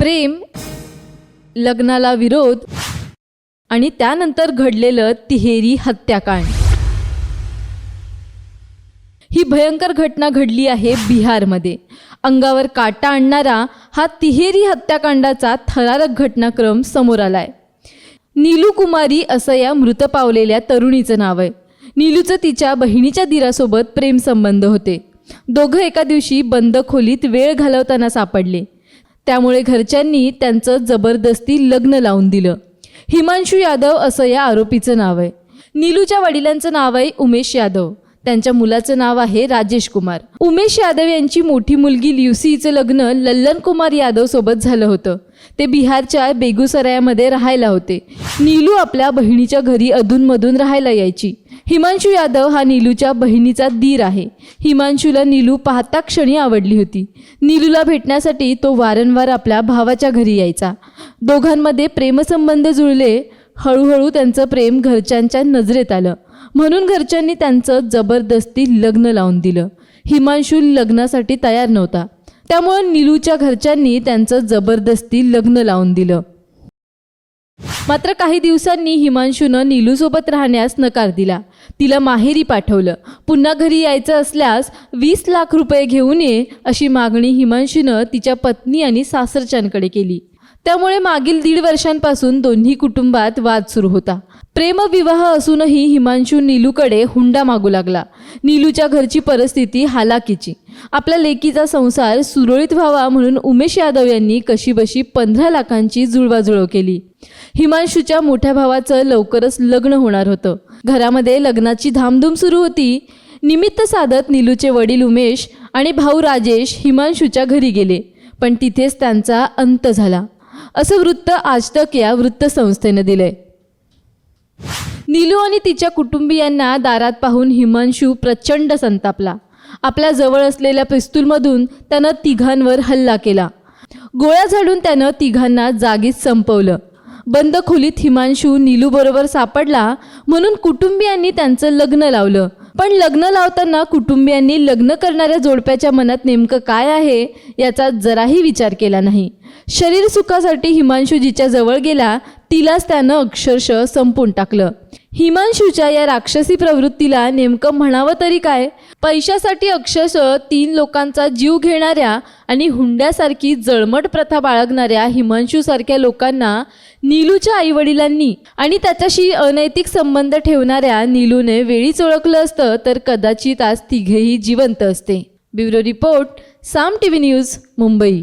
प्रेम लग्नाला विरोध आणि त्यानंतर घडलेलं तिहेरी हत्याकांड. ही भयंकर घटना घडली आहे बिहारमध्ये. अंगावर काटा आणणारा हा तिहेरी हत्याकांडाचा थरारक घटनाक्रम समोर आलाय. नीलू कुमारी असं या मृत पावलेल्या तरुणीचं नाव आहे. नीलूचं तिच्या बहिणीच्या दिरासोबत प्रेमसंबंध होते. दोघं एका दिवशी बंद खोलीत वेळ घालवताना सापडले. त्यामुळे घरच्यांनी त्यांचं जबरदस्ती लग्न लावून दिलं. हिमांशू यादव असं या आरोपीचं नाव आहे. नीलूच्या वडिलांचं नाव आहे उमेश यादव. त्यांच्या मुलाचं नाव आहे राजेश कुमार. उमेश यादव यांची मोठी मुलगी ल्युसीचं लग्न लल्लन कुमार यादव सोबत झालं होतं. ते बिहारच्या बेगुसरायामध्ये राहायला होते. नीलू आपल्या बहिणीच्या घरी अधूनमधून राहायला यायची. हिमांशू यादव हा नीलूच्या बहिणीचा दीर आहे. हिमांशूला नीलू पाहता क्षणी आवडली होती. नीलूला भेटण्यासाठी तो वारंवार आपल्या भावाच्या घरी यायचा. दोघांमध्ये प्रेमसंबंध जुळले हळूहळू त्यांचं प्रेम घरच्यांच्या नजरेत आलं. म्हणून घरच्यांनी त्यांचं जबरदस्ती लग्न लावून दिलं. हिमांशू लग्नासाठी तयार नव्हता. त्यामुळे नीलूच्या घरच्यांनी त्यांचं जबरदस्ती लग्न लावून दिलं. मात्र काही दिवसांनी हिमांशूनं नीलूसोबत राहण्यास नकार दिला. तिला माहेरी पाठवलं. पुन्हा घरी यायचं असल्यास वीस लाख रुपये घेऊन ये अशी मागणी हिमांशूनं तिच्या पत्नी आणि सासरच्यांकडे केली. त्यामुळे मागील दीड वर्षांपासून दोन्ही कुटुंबात वाद सुरू होता. प्रेमविवाह असूनही हिमांशू नीलूकडे हुंडा मागू लागला. नीलूच्या घरची परिस्थिती हालाकीची. आपल्या लेकीचा संसार सुरळीत व्हावा म्हणून उमेश यादव यांनी कशीबशी पंधरा लाखांची जुळवाजुळव केली. हिमांशूच्या मोठ्या भावाचं लवकरच लग्न होणार होतं. घरामध्ये लग्नाची धामधूम सुरू होती. निमित्त साधत नीलूचे वडील उमेश आणि भाऊ राजेश हिमांशूच्या घरी गेले. पण तिथेच त्यांचा अंत झाला. असं वृत्त आजतक या वृत्तसंस्थेनं दिलंय. नीलू आणि तिच्या कुटुंबियांना दारात पाहून हिमांशू प्रचंड संतापला. आपल्या जवळ असलेल्या पिस्तूलमधून त्यानं तिघांवर हल्ला केला. गोळ्या झाडून त्यानं तिघांना जागीच संपवलं. बंद खोलीत हिमांशू नीलूबरोबर सापडला म्हणून कुटुंबियांनी त्यांचं लग्न लावलं. पण लग्न लावताना कुटुंबियांनी लग्न करणाऱ्या जोडप्याच्या मनात नेमकं काय आहे याचा जराही विचार केला नाही. शरीर सुखासाठी हिमांशूजीच्या जवळ गेला तिलाच त्यानं अक्षरशः संपून टाकलं. हिमांशूच्या या राक्षसी प्रवृत्तीला नेमकं म्हणावं तरी काय? पैशासाठी अक्षरशः तीन लोकांचा जीव घेणाऱ्या आणि हुंड्यासारखी जळमट प्रथा बाळगणाऱ्या हिमांशूसारख्या लोकांना नीलूच्या आईवडिलांनी आणि त्याच्याशी अनैतिक संबंध ठेवणाऱ्या नीलूने वेळीच ओळखलं असतं तर कदाचित आज तिघेही जिवंत असते. Bureau report Saam T V news Mumbai.